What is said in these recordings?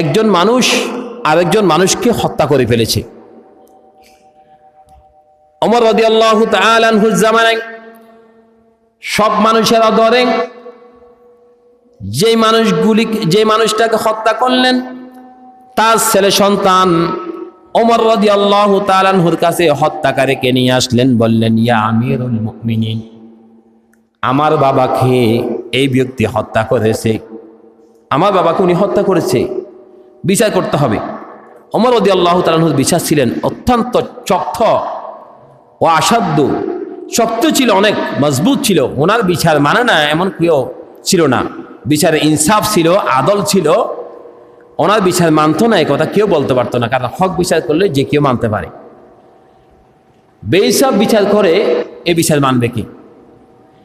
একজন মানুষ আরেকজন মানুষকে হত্যা করে ফেলেছে। অমর রদি আল্লাহ জামানায় সব মানুষেরা ধরে যে মানুষগুলি যে মানুষটাকে হত্যা করলেন, তার ছেলে সন্তান ওমর রদি আল্লাহ তালানহুর কাছে হত্যাকারীকে নিয়ে আসলেন, বললেন, ইয়া আমিরুল মুমিনিন, আমার বাবাকে এই ব্যক্তি হত্যা করেছে। আমার বাবাকে উনি হত্যা করেছে। বিচার করতে হবে। ওমর রদি আল্লাহ তালানহুর বিচার ছিলেন অত্যন্ত চক্ষ ও আসাধ্য শক্ত ছিল অনেক, মজবুত ছিল। ওনার বিচার মানে না এমন কেউ ছিল না। বিচারে ইনসাফ ছিল, আদল ছিল। ওনার বিচার মানতো না এই কথা কেউ বলতে পারতো না, কারণ হক বিচার করলে যে কেউ মানতে পারে। বেইসাব বিচার করে, এ বিচার মানবে কি?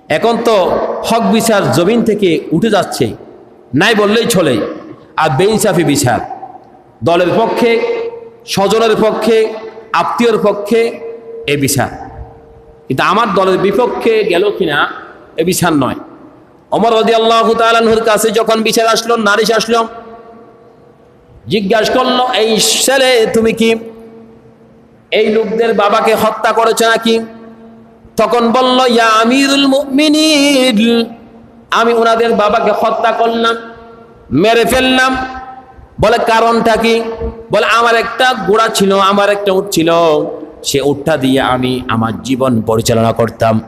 এখন তো হক বিচার জমিন থেকে উঠে যাচ্ছে, নাই বললেই চলে। আর বেইনসাফি বিচার। দলের পক্ষে, স্বজনের পক্ষে, আত্মীয়র পক্ষে এ বিচার। কিন্তু আমার দলের বিপক্ষে গেল কিনা এ বিচার নয়। অমর রদি আল্লাহ তালানহুর কাছে যখন বিচার আসলো নারিশ আসলো, জিজ্ঞাসা করল, এই ছেলে তুমি কি? এই লোকদের বাবাকে হত্যা করেছে নাকি? তখন বলল, ইয়া আমিরুল মুমিনিন, আমি ওনাদের বাবাকে হত্যা করলাম। মেরে ফেললাম। বলে, কারণটা কি? বলে, আমার একটা গোড়া ছিল, আমার একটা উঠ ছিল। সে উঠটা দিয়ে আমি আমার জীবন পরিচালনা করতাম।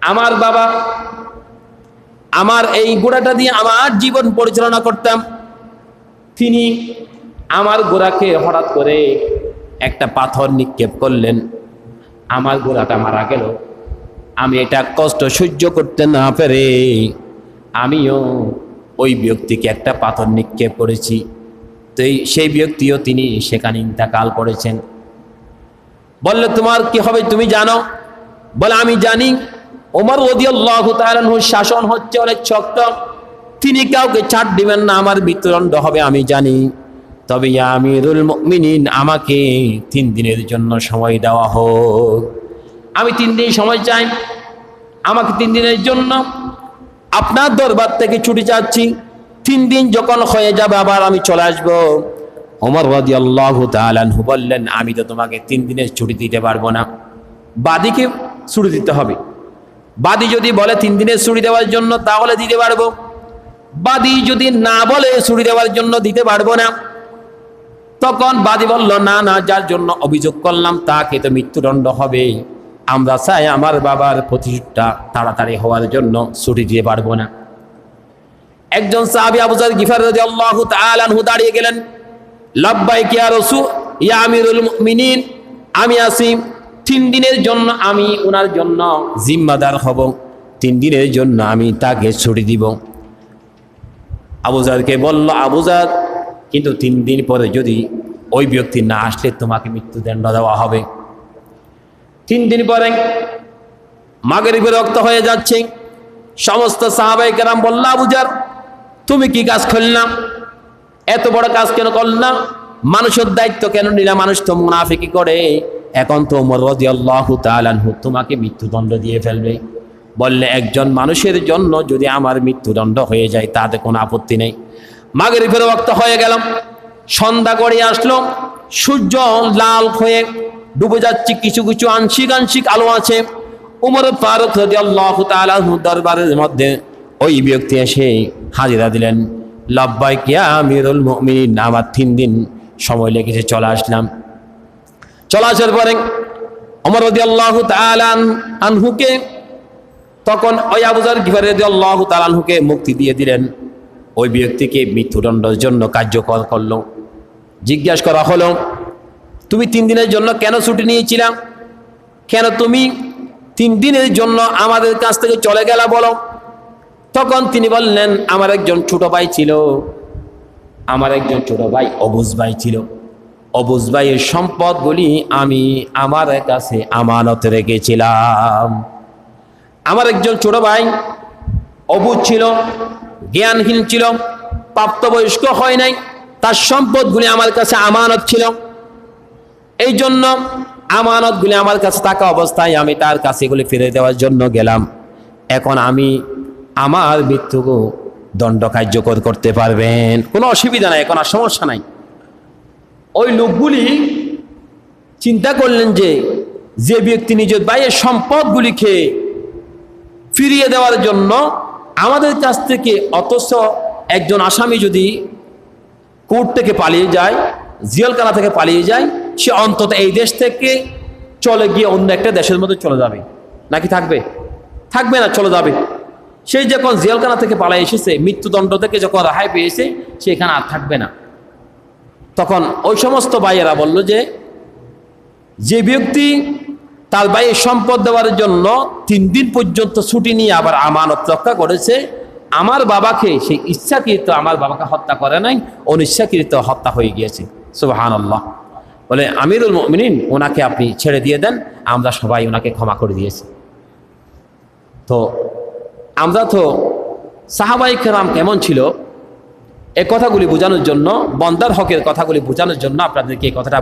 আমার বাবা আমার এই গোড়াটা দিয়ে আমার জীবন পরিচালনা করতাম। তিনি আমার গোড়াকে হঠাৎ করে একটা পাথর নিক্ষেপ করলেন। আমার গোড়াটা মারা গেল। আমি এটা কষ্ট সহ্য করতে না পেরে আমিও ওই ব্যক্তিকে একটা পাথর নিক্ষেপ করেছি। তো সেই ব্যক্তিও তিনি সেখানে ইন্তাকাল করেছেন। বললে, তোমার কি হবে তুমি জানো? বলে, আমি জানি। ওমর রদিয়াল্লাহ তাআলার শাসন হচ্ছে অনেক শক্ত। তিনি কাউকে ছাড় দিবেন না, আমার বিতরণ্ড হবে, আমি জানি। তবে আমিরুল মুমিনিন, আমাকে তিন দিনের জন্য সময় দেওয়া হোক। আমি তিন দিন সময় চাই। আমাকে তিন দিনের জন্য। আপনার দরবার থেকে ছুটি চাচ্ছি। তিন দিন যখন হয়ে যাবে আবার আমি চলে আসব। ওমর রাদি আল্লাহ তালানহু বললেন, আমি তো তোমাকে তিন দিনের ছুটি দিতে পারব না। বাদীকে ছুটি দিতে হবে। বাদি যদি বলে তিন দিনের ছুটি দেওয়ার জন্য, তাহলে দিতে পারব। বাদি যদি না বলে ছুটি দেওয়ার জন্য দিতে পারব না। তখন বাদি বলল, না না, যার জন্য অভিযোগ করলাম, তাকে তো মৃত্যুদণ্ড হবে। আমরা চাই আমার বাবার প্রতিশোধটা তাড়াতাড়ি হওয়ার জন্য ছুটি দিয়ে পারব না। একজন সাহাবি আবুজার গিফার রাদিয়াল্লাহু তাআলা আনহু দাঁড়িয়ে গেলেন। লাব্বাইক ইয়া রাসূল, ইয়া আমিরুল মুমিনিন, আমি আছি তিন দিনের জন্য আমি ওনার জন্য জিম্মাদার হব। তিন দিনের জন্য আমি তাকে ছুটি দিব। আবুজারকে বলল আবুজার কিন্তু তিন দিন পরে যদি ওই ব্যক্তি না আসলে তোমাকে মৃত্যুদণ্ড দেওয়া হবে। তিন দিন পরে মাগের বিরক্ত হয়ে যাচ্ছে। সমস্ত সাহাবাই কেরাম বলল আবুজার তুমি কি কাজ করলাম এত বড় কাজ কেন করলাম মানুষের দায়িত্ব কেন নিলাম মানুষ তো মুনাফিকি করে। এখন তো ওমর আনহু তোমাকে মৃত্যুদণ্ড দিয়ে ফেলবে। বললে, একজন মানুষের জন্য যদি আমার মৃত্যুদণ্ড হয়ে যায়, তাতে কোনো আপত্তি নেই। মাগরিবের রক্ত হয়ে গেলাম সন্ধ্যা গড়িয়ে আসলো। সূর্য লাল হয়ে ডুবে যাচ্ছে, কিছু কিছু আংশিক আংশিক আলো আছে। উমর ফারুক তাআলা আনহু দরবারের মধ্যে ওই ব্যক্তি এসে হাজিরা দিলেন। লব্বাইক ইয়া আমিরুল মুমিনিন, আমার তিন দিন সময় লেগেছে, চলে আসলাম। চলে আসার পরে অমর রাদিয়াল্লাহু তাআলা আনহুকে তখন ওই আবুজার গিফার রাদিয়াল্লাহু তাআলা আনহুকে মুক্তি দিয়ে দিলেন। ওই ব্যক্তিকে মৃত্যুদণ্ডের জন্য কার্যকর করল। জিজ্ঞাসা করা হলো তুমি তিন দিনের জন্য কেন ছুটি নিয়েছিলাম কেন তুমি তিন দিনের জন্য আমাদের কাছ থেকে চলে গেলা বলো? তখন তিনি বললেন, আমার একজন ছোট ভাই ছিল। আমার একজন ছোট ভাই অবুজ ভাই ছিল। অবুজ ভাইয়ের সম্পদগুলি আমি আমার কাছে আমানত রেখেছিলাম। আমার একজন ছোট ভাই অবুজ ছিল, জ্ঞানহীন ছিল, প্রাপ্তবয়স্ক হয় নাই। তার সম্পদগুলি আমার কাছে আমানত ছিল। এই জন্য আমানতগুলি আমার কাছে থাকা অবস্থায় আমি তার কাছে এগুলি ফিরে দেওয়ার জন্য গেলাম। এখন আমি আমার মৃত্যু দণ্ড কার্যকর করতে পারবেন। কোনো অসুবিধা নাই কোনো সমস্যা নাই। ওই লোকগুলি চিন্তা করলেন যে যে ব্যক্তি নিজের ভাইয়ের সম্পদগুলিকে ফিরিয়ে দেওয়ার জন্য আমাদের কাছ থেকে অথচ একজন আসামি যদি কোর্ট থেকে পালিয়ে যায় জিয়ালখানা থেকে পালিয়ে যায় সে অন্তত এই দেশ থেকে চলে গিয়ে অন্য একটা দেশের মধ্যে চলে যাবে। নাকি থাকবে? থাকবে না, চলে যাবে। সেই যখন জেলখানা থেকে পালিয়ে এসেছে, মৃত্যুদণ্ড থেকে যখন রেহাই পেয়েছে, সে এখানে আর থাকবে না। তখন ওই সমস্ত ভাইয়েরা বলল যে যে ব্যক্তি তার ভাইয়ের সম্পদ দেওয়ার জন্য তিন দিন পর্যন্ত ছুটি নিয়ে আবার আমানত রক্ষা করেছে, আমার বাবাকে, সেই ইচ্ছাকৃত আমার বাবাকে হত্যা করে নাই, অনিচ্ছাকৃত হত্যা হয়ে গিয়েছে। সুবাহান আল্লাহ বলে, আমিরুল মিনিন ওনাকে আপনি ছেড়ে দিয়ে দেন, আমরা সবাই ওনাকে ক্ষমা করে দিয়েছি। তো আমরা তো সাহাবাই কেরাম কেমন ছিল? এ কথাগুলি বোঝানোর জন্য, বন্দার হকের কথাগুলি বোঝানোর জন্য আপনাদেরকে এই কথাটা